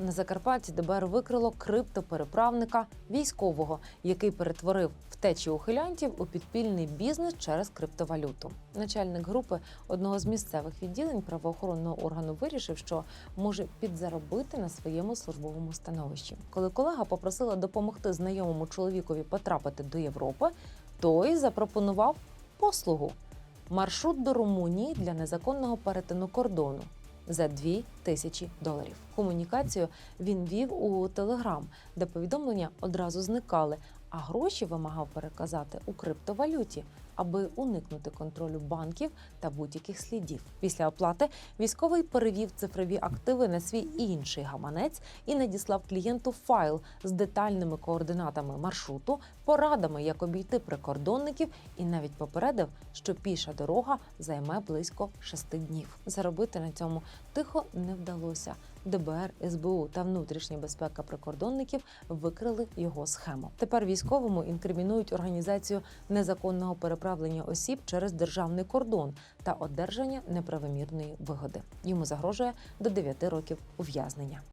на Закарпатті ДБР викрило криптопереправника військового, який перетворив втечі ухилянтів у підпільний бізнес через криптовалюту. Начальник групи одного з місцевих відділень правоохоронного органу вирішив, що може підзаробити на своєму службовому становищі. Коли колега попросила допомогти знайомому чоловікові потрапити до Європи, той запропонував послугу маршрут до Румунії для незаконного перетину кордону за 2 тисячі доларів. Комунікацію він вів у Телеграм, де повідомлення одразу зникали, а гроші вимагав переказати у криптовалюті, аби уникнути контролю банків та будь-яких слідів. Після оплати військовий перевів цифрові активи на свій інший гаманець і надіслав клієнту файл з детальними координатами маршруту, порадами, як обійти прикордонників, і навіть попередив, що піша дорога займе близько шести днів. Заробити на цьому тихо не вдалося. ДБР, СБУ та внутрішня безпека прикордонників викрили його схему. Тепер військовому інкримінують організацію незаконного переправлення осіб через державний кордон та одержання неправомірної вигоди. Йому загрожує до 9 років ув'язнення.